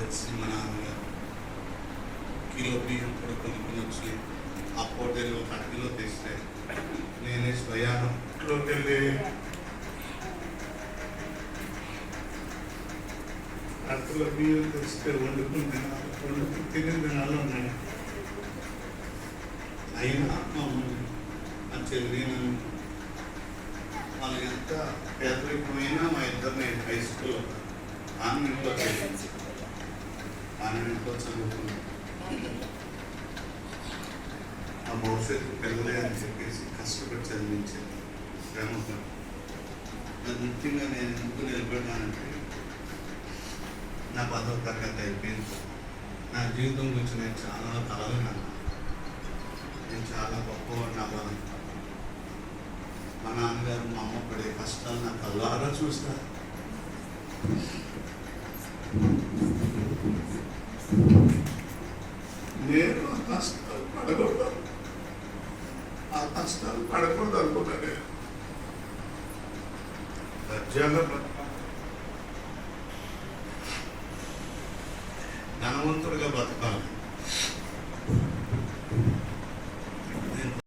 తెలిసి మా కిలో బియ్యం కూడా కొనుక్కొని వచ్చి ఆ పోటీలు ఒక అరకిలో తెస్తే నేనే స్వయానం వెళ్ళి అరకిలో బియ్యం తెస్తే వండుకుని తినాలి వండుకుని తిని తినాలి అన్నాను అయినా మమ్మల్ని అని చదివినాను వాళ్ళు ఎంత పేదరికమైనా మా ఇద్దరిని హై స్కూల్లో ఆన్లైన్లో చదివించారు ఆనందంతో చదువుకున్నాం ఆ భవిష్యత్తు పిల్లలే అని చెప్పేసి కష్టపడి చదివించాను శ్రమపడి అది ముఖ్యంగా నేను ఎందుకు నిలబడ్డానంటే నా పదవ తరగతి అయిపోయింది నా జీవితం గురించి నేను చాలా కలలు నేను చాలా గొప్పవాడిని నా మా నాన్నగారు మా అమ్మ పడే కష్టాలు నా కళ్ళారా చూస్తారు నేను ఆ కష్టాలు పడకూడదు ఆ కష్టాలు పడకూడదు అనుకున్నాను దర్జాగా బ్రతకాలి. ధనవంతుడిగా బతకాలి